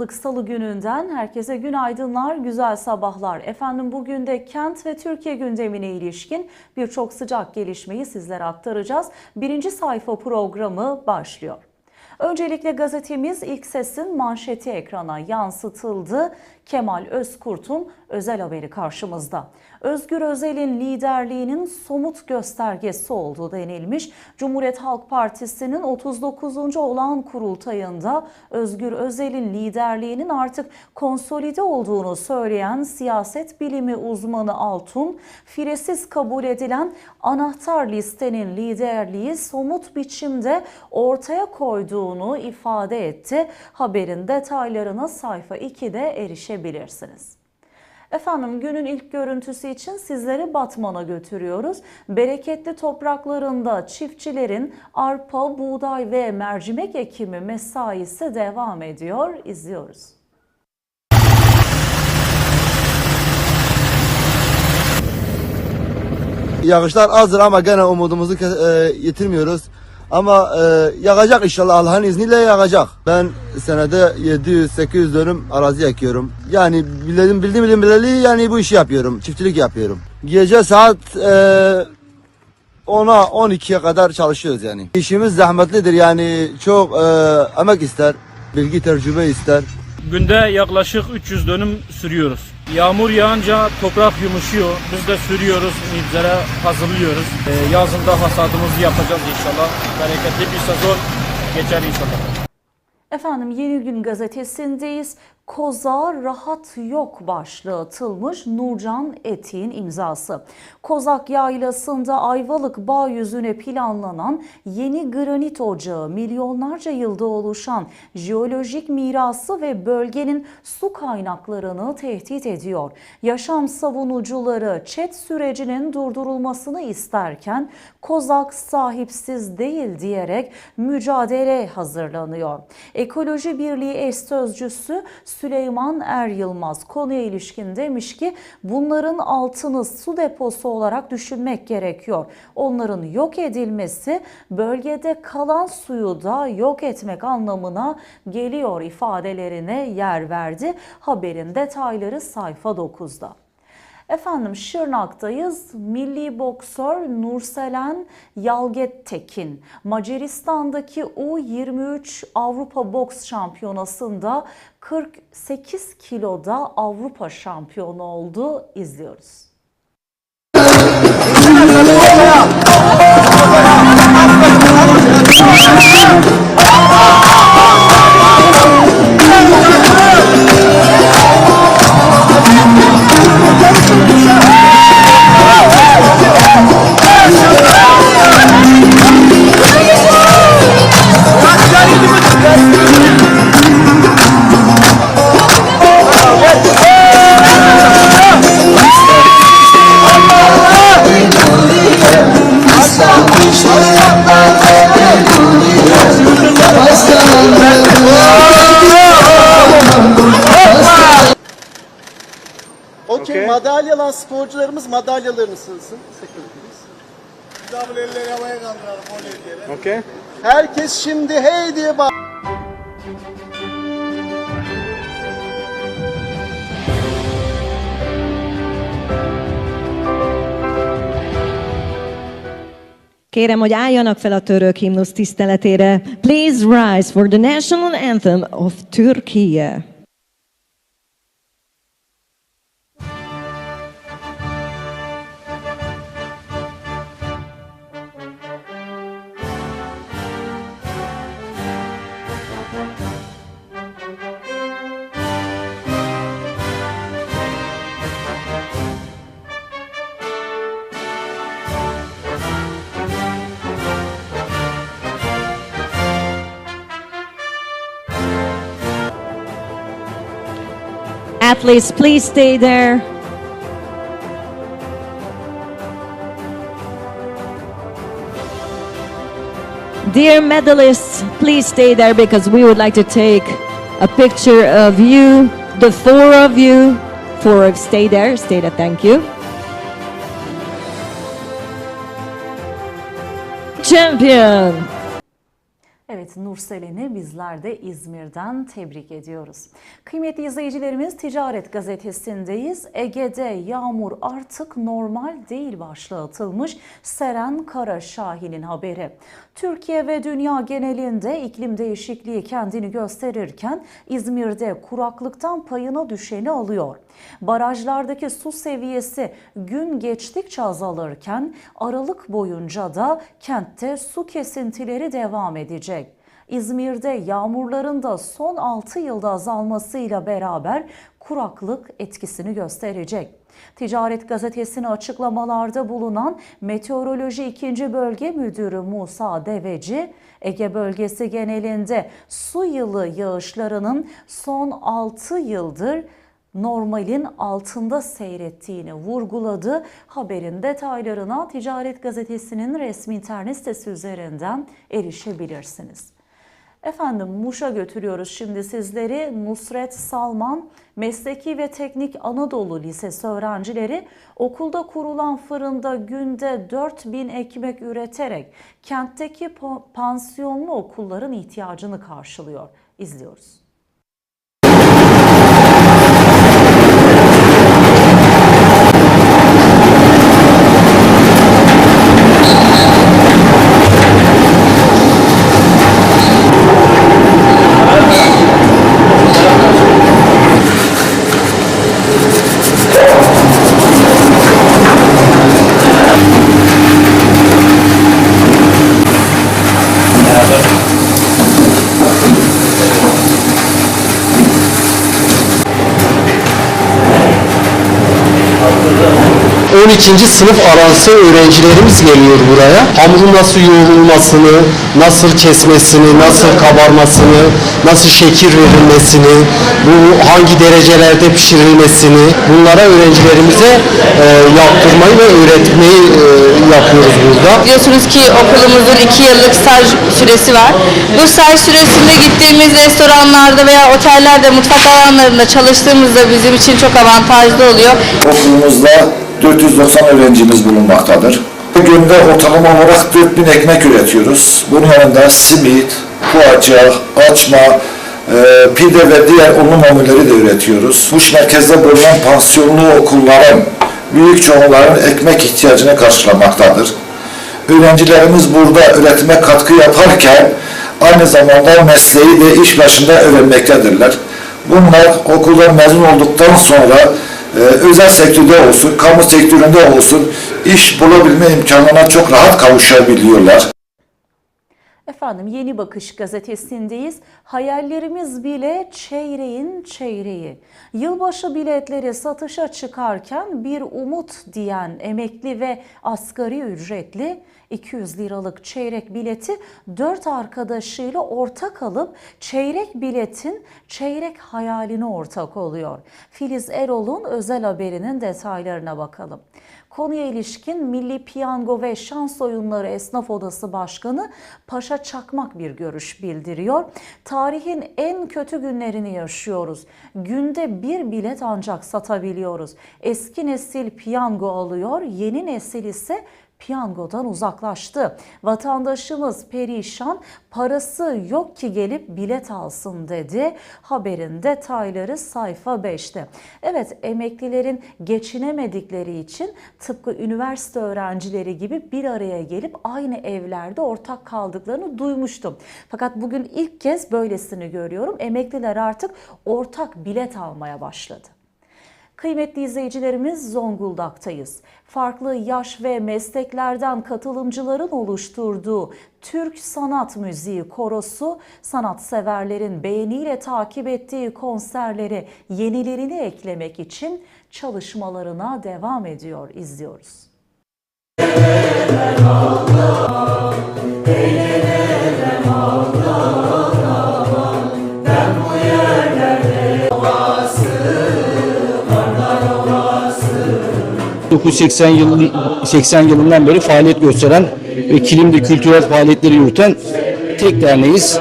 Aralık Salı gününden herkese günaydınlar, güzel sabahlar. Efendim bugün de kent ve Türkiye gündemine ilişkin birçok sıcak gelişmeyi sizlere aktaracağız. Birinci sayfa programı başlıyor. Öncelikle gazetemiz ilk sesin manşeti ekrana yansıtıldı. Kemal Özkurt'un özel haberi karşımızda. Özgür Özel'in liderliğinin somut göstergesi olduğu denilmiş. Cumhuriyet Halk Partisi'nin 39. olan kurultayında Özgür Özel'in liderliğinin artık konsolide olduğunu söyleyen siyaset bilimi uzmanı Altun, firesiz kabul edilen anahtar listenin liderliği somut biçimde ortaya koyduğunu ifade etti. Haberin detaylarına sayfa 2'de erişebilirsiniz. Efendim günün ilk görüntüsü için sizleri Batman'a götürüyoruz. Bereketli topraklarında çiftçilerin arpa, buğday ve mercimek ekimi mesaisi devam ediyor. İzliyoruz. Yağışlar azdır ama gene umudumuzu e, yitirmiyoruz. Ama e, yağacak inşallah Allah'ın izniyle yağacak. Ben senede 700-800 dönüm arazi ekiyorum. Yani bildiğim bildiğim bildiğim bileli yani bu işi yapıyorum. Çiftçilik yapıyorum. Gece saat e, 10'a 12'ye kadar çalışıyoruz yani. İşimiz zahmetlidir yani çok e, emek ister. Bilgi tecrübe ister. Günde yaklaşık 300 dönüm sürüyoruz. Yağmur yağınca toprak yumuşuyor. Biz de sürüyoruz, nibzere hazırlıyoruz. Ee, yazında hasadımızı yapacağız inşallah. Bereketli bir sezon geçer inşallah. Efendim Yeni Gün gazetesindeyiz. Koza rahat yok başlığı atılmış Nurcan Etik'in imzası. Kozak Yaylası'nda Ayvalık bağ yüzüne planlanan yeni granit ocağı milyonlarca yılda oluşan jeolojik mirası ve bölgenin su kaynaklarını tehdit ediyor. Yaşam savunucuları çet sürecinin durdurulmasını isterken Kozak sahipsiz değil diyerek mücadele hazırlanıyor. Ekoloji Birliği eş sözcüsü Süleyman Er Yılmaz konuya ilişkin demiş ki bunların altını su deposu olarak düşünmek gerekiyor. Onların yok edilmesi bölgede kalan suyu da yok etmek anlamına geliyor ifadelerine yer verdi. Haberin detayları sayfa 9'da. Efendim Şırnak'tayız. Milli boksör Nurselen Yalgettekin Macaristan'daki U23 Avrupa Boks Şampiyonası'nda 48 kiloda Avrupa şampiyonu oldu. İzliyoruz. Okey, madalyalan sporcularımız madalyalarını sığsın. Okay. Herkes şimdi hey diye bağır. Kérem, hogy álljanak fel a török himnusz tiszteletére. Please rise for the national anthem of Turkey. Athletes, please stay there. Dear medalists, please stay there because we would like to take a picture of you, the four of you. Four of stay there, stay there, thank you. Champion! Evet Nurselen'i bizler de İzmir'den tebrik ediyoruz. Kıymetli izleyicilerimiz Ticaret Gazetesi'ndeyiz. Ege'de yağmur artık normal değil başlığı atılmış Seren Karaşahin'in haberi. Türkiye ve dünya genelinde iklim değişikliği kendini gösterirken İzmir'de kuraklıktan payına düşeni alıyor. Barajlardaki su seviyesi gün geçtikçe azalırken Aralık boyunca da kentte su kesintileri devam edecek. İzmir'de yağmurların da son 6 yılda azalmasıyla beraber kuraklık etkisini gösterecek. Ticaret Gazetesi'ne açıklamalarda bulunan Meteoroloji 2. Bölge Müdürü Musa Deveci, Ege bölgesi genelinde su yılı yağışlarının son 6 yıldır normalin altında seyrettiğini vurguladı. Haberin detaylarına Ticaret Gazetesi'nin resmi internet sitesi üzerinden erişebilirsiniz. Efendim Muş'a götürüyoruz şimdi sizleri. Nusret Salman Mesleki ve Teknik Anadolu Lisesi öğrencileri okulda kurulan fırında günde 4000 ekmek üreterek kentteki pansiyonlu okulların ihtiyacını karşılıyor. İzliyoruz. 12. sınıf arası öğrencilerimiz geliyor buraya. Hamurun nasıl yoğrulmasını, nasıl kesmesini, nasıl kabarmasını, nasıl şekil verilmesini, bu hangi derecelerde pişirilmesini bunlara öğrencilerimize e, yaptırmayı ve öğretmeyi e, yapıyoruz burada. Biliyorsunuz ki okulumuzun iki yıllık staj süresi var. Bu staj süresinde gittiğimiz restoranlarda veya otellerde mutfak alanlarında çalıştığımızda bizim için çok avantajlı oluyor. Okulumuzda 490 öğrencimiz bulunmaktadır. Günde ortalama olarak 4000 ekmek üretiyoruz. Bunun yanında simit, poğaça, açma, e, pide ve diğer unlu mamulleri de üretiyoruz. Bu merkezde bulunan pansiyonlu okulların büyük çoğunların ekmek ihtiyacını karşılamaktadır. Öğrencilerimiz burada üretime katkı yaparken aynı zamanda mesleği de iş başında öğrenmektedirler. Bunlar okuldan mezun olduktan sonra e, özel sektörde olsun, kamu sektöründe olsun iş bulabilme imkanına çok rahat kavuşabiliyorlar. Efendim Yeni Bakış gazetesindeyiz. Hayallerimiz bile çeyreğin çeyreği. Yılbaşı biletleri satışa çıkarken bir umut diyen emekli ve asgari ücretli 200 liralık çeyrek bileti 4 arkadaşıyla ortak alıp çeyrek biletin çeyrek hayaline ortak oluyor. Filiz Erol'un özel haberinin detaylarına bakalım. Konuya ilişkin Milli Piyango ve Şans Oyunları Esnaf Odası Başkanı Paşa Çakmak bir görüş bildiriyor. Tarihin en kötü günlerini yaşıyoruz. Günde bir bilet ancak satabiliyoruz. Eski nesil piyango alıyor, yeni nesil ise piyangodan uzaklaştı. Vatandaşımız perişan, parası yok ki gelip bilet alsın dedi. Haberin detayları sayfa 5'te. Evet emeklilerin geçinemedikleri için tıpkı üniversite öğrencileri gibi bir araya gelip aynı evlerde ortak kaldıklarını duymuştum. Fakat bugün ilk kez böylesini görüyorum. Emekliler artık ortak bilet almaya başladı. Kıymetli izleyicilerimiz Zonguldak'tayız. Farklı yaş ve mesleklerden katılımcıların oluşturduğu Türk Sanat Müziği Korosu, sanatseverlerin beğeniyle takip ettiği konserlere yenilerini eklemek için çalışmalarına devam ediyor, izliyoruz. Ee, 1980 yılın 80 yılından beri faaliyet gösteren ve kilimde kültürel faaliyetleri yürüten tek derneğiz.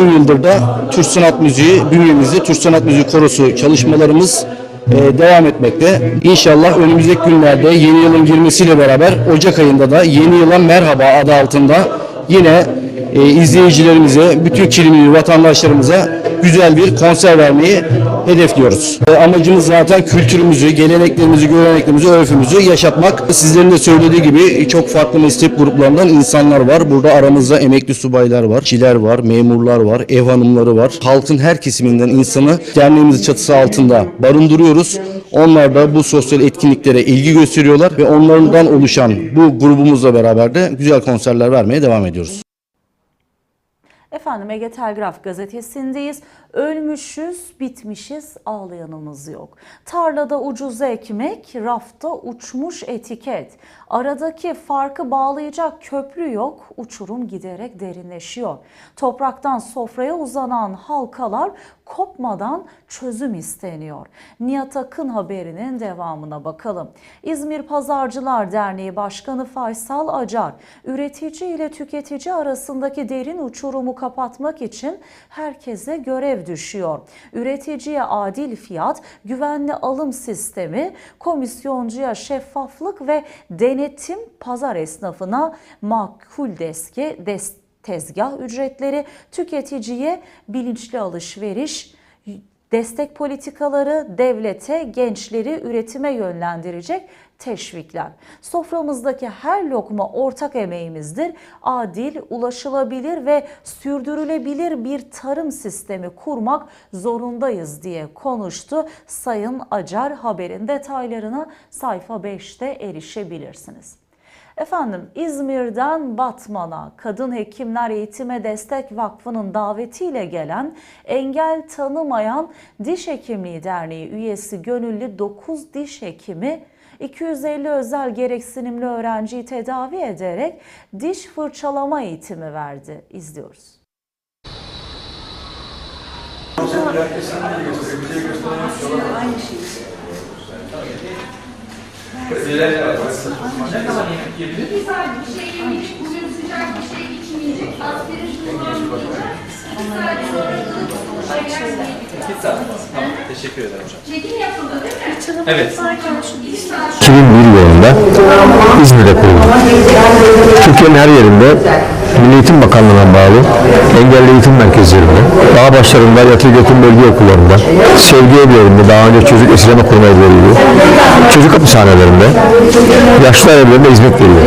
10 yıldır da Türk Sanat Müziği bünyemizde Türk Sanat Müziği Korosu çalışmalarımız e, devam etmekte. İnşallah önümüzdeki günlerde yeni yılın girmesiyle beraber Ocak ayında da yeni yıla merhaba adı altında yine e, izleyicilerimize, bütün Kilimli vatandaşlarımıza güzel bir konser vermeyi hedefliyoruz. E, amacımız zaten kültürümüzü, geleneklerimizi, göreneklerimizi, örfümüzü yaşatmak. Sizlerin de söylediği gibi çok farklı meslek gruplarından insanlar var. Burada aramızda emekli subaylar var, çiler var, memurlar var, ev hanımları var. Halkın her kesiminden insanı derneğimizin çatısı altında barındırıyoruz. Onlar da bu sosyal etkinliklere ilgi gösteriyorlar ve onlardan oluşan bu grubumuzla beraber de güzel konserler vermeye devam ediyoruz. Efendim Ege Telgraf gazetesindeyiz. Ölmüşüz, bitmişiz, ağlayanımız yok. Tarlada ucuz ekmek, rafta uçmuş etiket. Aradaki farkı bağlayacak köprü yok, uçurum giderek derinleşiyor. Topraktan sofraya uzanan halkalar kopmadan çözüm isteniyor. Nihat Akın haberinin devamına bakalım. İzmir Pazarcılar Derneği Başkanı Faysal Acar, üretici ile tüketici arasındaki derin uçurumu kapatmak için herkese görev düşüyor. Üreticiye adil fiyat, güvenli alım sistemi, komisyoncuya şeffaflık ve denetim pazar esnafına makul deske, des, tezgah ücretleri, tüketiciye bilinçli alışveriş, destek politikaları devlete gençleri üretime yönlendirecek teşvikler. Soframızdaki her lokma ortak emeğimizdir. Adil, ulaşılabilir ve sürdürülebilir bir tarım sistemi kurmak zorundayız diye konuştu. Sayın Acar haberin detaylarına sayfa 5'te erişebilirsiniz. Efendim İzmir'den Batman'a Kadın Hekimler Eğitime Destek Vakfı'nın davetiyle gelen engel tanımayan Diş Hekimliği Derneği üyesi gönüllü 9 diş hekimi 250 özel gereksinimli öğrenciyi tedavi ederek diş fırçalama eğitimi verdi. İzliyoruz. Teşekkür ederim hocam. 2001 yılında İzmir'de kuruldu. Türkiye'nin her yerinde Milli Eğitim Bakanlığı'na bağlı engelli eğitim merkezlerinde, daha başlarında yatılı götüm bölge okullarında, sevgi evlerinde, daha önce çocuk esirgeme kurma evleriydi, çocuk hapishanelerinde, yaşlılar evlerinde hizmet veriyor.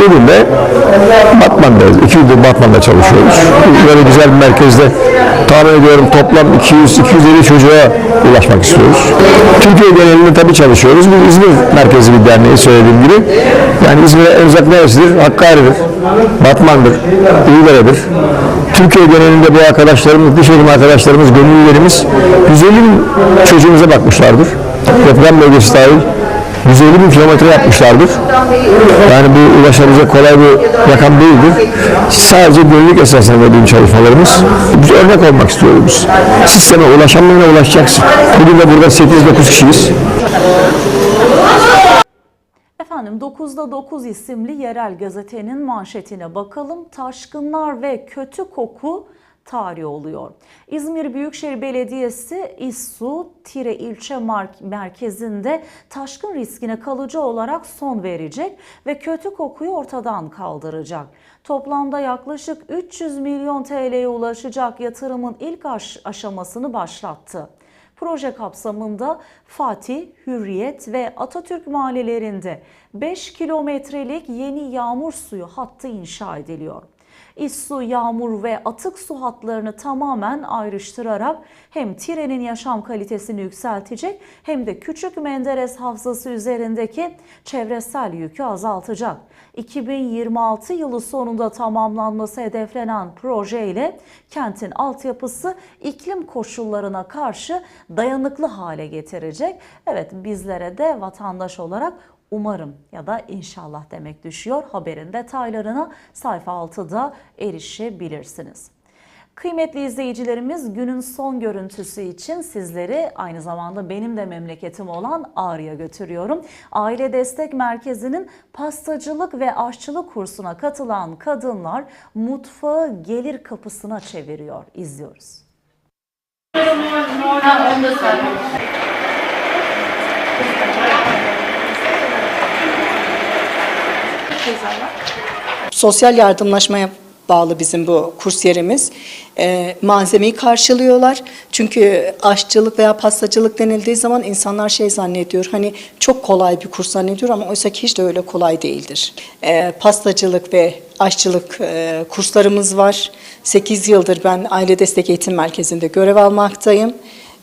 Bugün de Batman'dayız. İki yıldır Batman'da çalışıyoruz. Böyle güzel bir merkezde tahmin ediyorum toplam 200-250 çocuğa ulaşmak istiyoruz. Türkiye genelinde tabii çalışıyoruz. Biz İzmir merkezi bir derneği söylediğim gibi. Yani İzmir'e en uzak neresidir? Hakkari'dir, Batman'dır, İyidere'dir. Türkiye genelinde bu arkadaşlarımız, dış eğitim arkadaşlarımız, gönüllülerimiz 150 bin çocuğumuza bakmışlardır. Deprem bölgesi dahil 150 bin kilometre yapmışlardır. Yani bu ulaşabilecek kolay bir rakam değildir. Sadece gönüllülük esasına verdiğim çalışmalarımız. Biz örnek olmak istiyoruz. Sisteme ulaşamayana ulaşacaksın. Bugün de burada 8-9 kişiyiz. Efendim 9'da 9 isimli yerel gazetenin manşetine bakalım. Taşkınlar ve kötü koku tarih oluyor. İzmir Büyükşehir Belediyesi İSSU Tire ilçe merkezinde taşkın riskine kalıcı olarak son verecek ve kötü kokuyu ortadan kaldıracak. Toplamda yaklaşık 300 milyon TL'ye ulaşacak yatırımın ilk aş- aşamasını başlattı. Proje kapsamında Fatih, Hürriyet ve Atatürk mahallelerinde 5 kilometrelik yeni yağmur suyu hattı inşa ediliyor. İSSU, yağmur ve atık su hatlarını tamamen ayrıştırarak hem Tire'nin yaşam kalitesini yükseltecek hem de Küçük Menderes Havzası üzerindeki çevresel yükü azaltacak. 2026 yılı sonunda tamamlanması hedeflenen proje ile kentin altyapısı iklim koşullarına karşı dayanıklı hale getirecek. Evet bizlere de vatandaş olarak umarım ya da inşallah demek düşüyor. Haberin detaylarına sayfa 6'da erişebilirsiniz. Kıymetli izleyicilerimiz günün son görüntüsü için sizleri aynı zamanda benim de memleketim olan Ağrı'ya götürüyorum. Aile Destek Merkezi'nin pastacılık ve aşçılık kursuna katılan kadınlar mutfağı gelir kapısına çeviriyor. İzliyoruz. Sosyal yardımlaşma yap- bağlı bizim bu kursiyerimiz. E, malzemeyi karşılıyorlar. Çünkü aşçılık veya pastacılık denildiği zaman insanlar şey zannediyor. Hani çok kolay bir kurs zannediyor ama oysa ki hiç de öyle kolay değildir. E, pastacılık ve aşçılık e, kurslarımız var. 8 yıldır ben Aile Destek Eğitim Merkezi'nde görev almaktayım.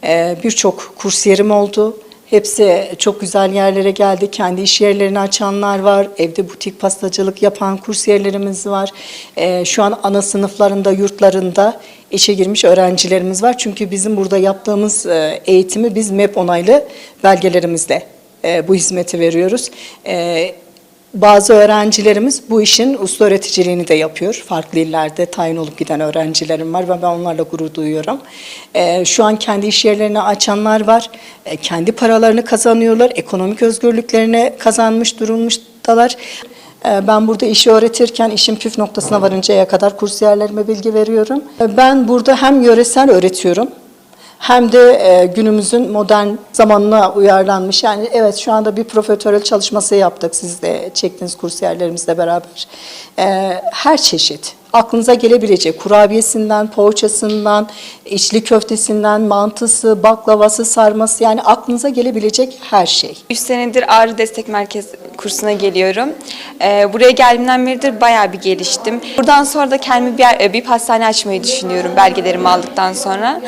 E, Birçok kursiyerim oldu. Hepsi çok güzel yerlere geldi. Kendi iş yerlerini açanlar var. Evde butik pastacılık yapan kursiyerlerimiz var. Ee, şu an ana sınıflarında, yurtlarında işe girmiş öğrencilerimiz var. Çünkü bizim burada yaptığımız e, eğitimi biz MEP onaylı belgelerimizle e, bu hizmeti veriyoruz. E, bazı öğrencilerimiz bu işin usta öğreticiliğini de yapıyor. Farklı illerde tayin olup giden öğrencilerim var ve ben onlarla gurur duyuyorum. Ee, şu an kendi iş yerlerini açanlar var. Ee, kendi paralarını kazanıyorlar. Ekonomik özgürlüklerini kazanmış durumdalar. Ee, Ben burada işi öğretirken işin püf noktasına varıncaya kadar kursiyerlerime bilgi veriyorum. Ee, Ben burada hem yöresel öğretiyorum hem de e, günümüzün modern zamanına uyarlanmış. Yani evet şu anda bir profiterol çalışması yaptık siz de çektiğiniz kursiyerlerimizle beraber. E, her çeşit aklınıza gelebilecek kurabiyesinden, poğaçasından, içli köftesinden, mantısı, baklavası, sarması yani aklınıza gelebilecek her şey. 3 senedir Ağrı Destek Merkez kursuna geliyorum. Ee, buraya geldiğimden beridir bayağı bir geliştim. Buradan sonra da kendime bir, yer- bir pastane açmayı düşünüyorum belgelerimi aldıktan sonra.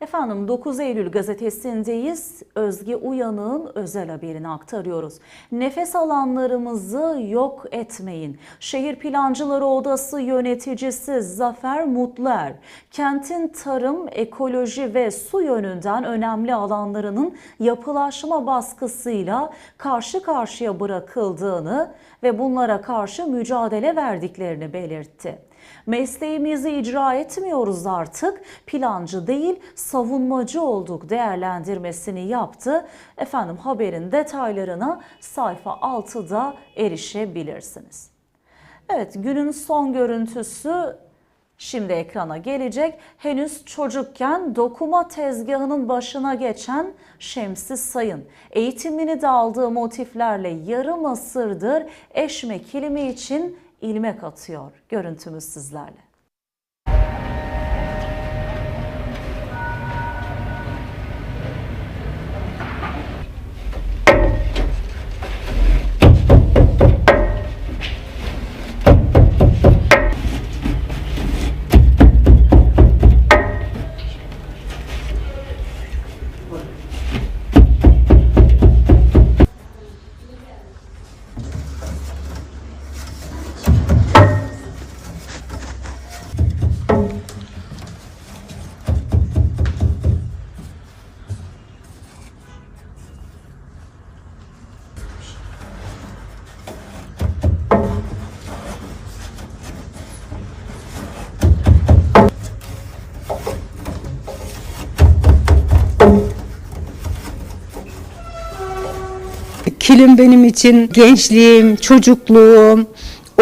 Efendim 9 Eylül gazetesindeyiz. Özge Uyanık'ın özel haberini aktarıyoruz. Nefes alanlarımızı yok etmeyin. Şehir Plancıları Odası yöneticisi Zafer Mutluer, kentin tarım, ekoloji ve su yönünden önemli alanlarının yapılaşma baskısıyla karşı karşıya bırakıldığını ve bunlara karşı mücadele verdiklerini belirtti. Mesleğimizi icra etmiyoruz artık, plancı değil savunmacı olduk değerlendirmesini yaptı. Efendim haberin detaylarına sayfa 6'da erişebilirsiniz. Evet günün son görüntüsü şimdi ekrana gelecek. Henüz çocukken dokuma tezgahının başına geçen Şemsi Sayın. Eğitimini de aldığı motiflerle yarım asırdır eşme kilimi için ilmek atıyor. Görüntümüz sizlerle. Kilim benim için gençliğim, çocukluğum,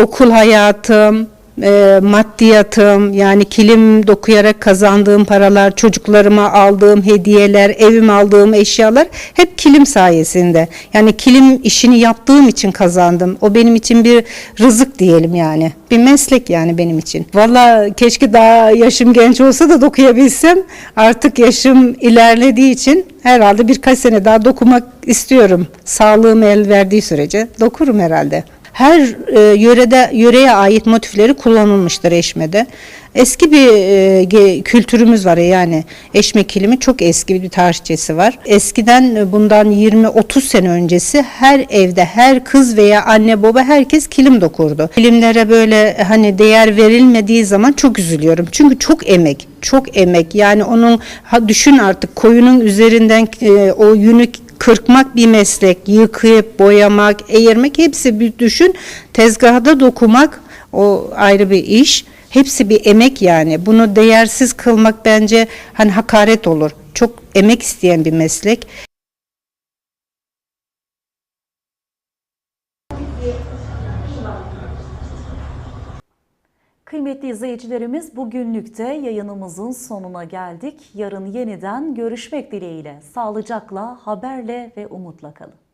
okul hayatım, e, maddiyatım yani kilim dokuyarak kazandığım paralar, çocuklarıma aldığım hediyeler, evime aldığım eşyalar hep kilim sayesinde. Yani kilim işini yaptığım için kazandım. O benim için bir rızık diyelim yani. Bir meslek yani benim için. Valla keşke daha yaşım genç olsa da dokuyabilsem. Artık yaşım ilerlediği için herhalde birkaç sene daha dokumak istiyorum. Sağlığım el verdiği sürece dokurum herhalde. Her e, yörede yöreye ait motifleri kullanılmıştır eşmede. Eski bir e, kültürümüz var yani eşme kilimi çok eski bir tarihçesi var. Eskiden e, bundan 20-30 sene öncesi her evde her kız veya anne baba herkes kilim dokurdu. Kilimlere böyle hani değer verilmediği zaman çok üzülüyorum. Çünkü çok emek, çok emek. Yani onun ha, düşün artık koyunun üzerinden e, o yünü kırkmak bir meslek, yıkayıp boyamak, eğirmek hepsi bir düşün. Tezgahda dokumak o ayrı bir iş. Hepsi bir emek yani. Bunu değersiz kılmak bence hani hakaret olur. Çok emek isteyen bir meslek. Kıymetli izleyicilerimiz bugünlük de yayınımızın sonuna geldik. Yarın yeniden görüşmek dileğiyle. Sağlıcakla, haberle ve umutla kalın.